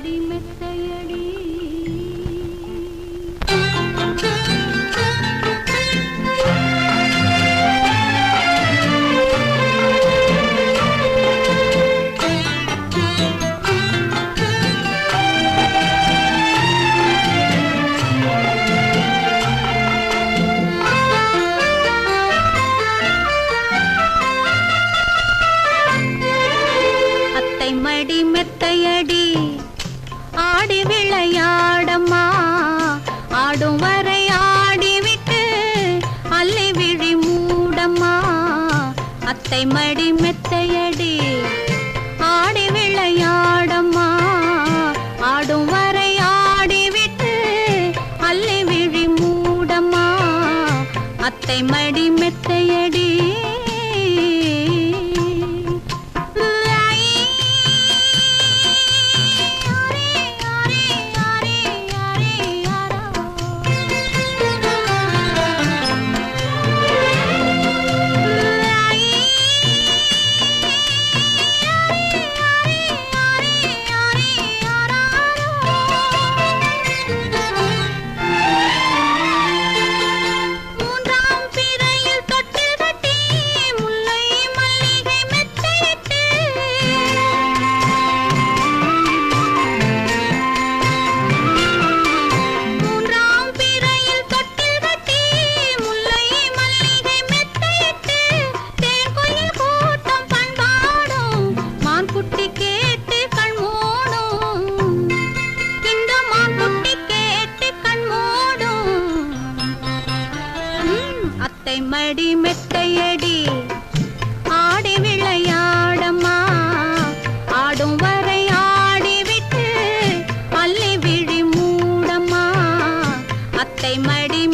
மெத்தையடி. மெத்தையடி மெத்தையடி. ஆடி விளையாடம்மா. ஆடும் வரை ஆடிவிட்டு அல்லி விழி மூடம்மா. அத்தை மடி மெத்தையடி. மடி மெத்தையடி. ஆடி விளையாடம்மா. ஆடும் வரை ஆடிவிட்டு அள்ளி விழி மூடம்மா. அத்தை மடி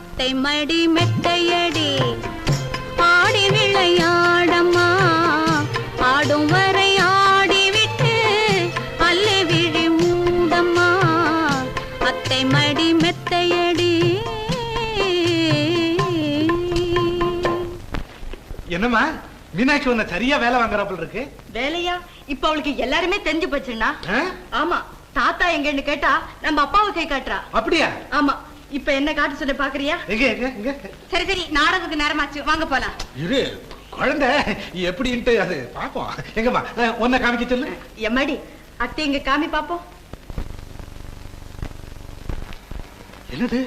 அத்தை மடி மெத்தையடி. ஆடி விளையாடம்மா. ஆடும் வரை ஆடிவிட்டு அல்லி விழி மூடம்மா. அத்தை மடி மெத்தையடி. என்னம்மா? மீனாட்சி உன்னை சரியா வேலை வாங்குறாப்புல இருக்கு. வேலையா? இப்ப அவளுக்கு எல்லாருமே தெரிஞ்சு போச்சுன்னா? ஆமா தாத்தா எங்கன்னு கேட்டா நம்ம அப்பாவை கை காட்டுறா. அப்படியா? ஆமா. இப்ப என்ன காட்ட சொல்லி பாக்குறியா? சரி சரி நாடகத்துக்கு நேரமாச்சு. வாங்க போலாம். இரு குழந்தை எப்படின்ட்டு அது பாப்போம். எங்கம்மா உன்னை காமிக்க சொல்லு. எம்மாடி அத்தை இங்க காமி பாப்போம். என்னது?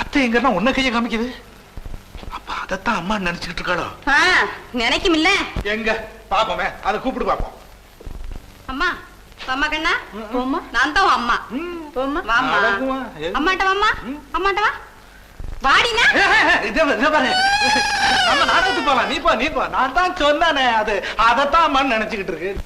அத்தை எங்கன்னா உன்னை கைய காமிக்குது? அப்ப அதத்தான் அம்மா நினைச்சுக்கிட்டு இருக்காளோ? நினைக்கும் இல்ல எங்க? பாப்போமே அதை கூப்பிடு பாப்போம். அம்மா அம்மா கண்ணா. போம்மா. நான் தான் அம்மா. ம். போம்மா. வாம்மா. அழகுமா, எது? அம்மாட்ட வாம்மா. ம். அம்மாட்ட வா. வாடினா. இதோ பாரு, இதோ பாரு. நம்ம நாடகத்துக்கு போலாம். நீ போ நீ போ. நான் தான் சொன்னானே அது. அதத்தான் அம்மான்னு நினைச்சுக்கிட்டு இருக்கு.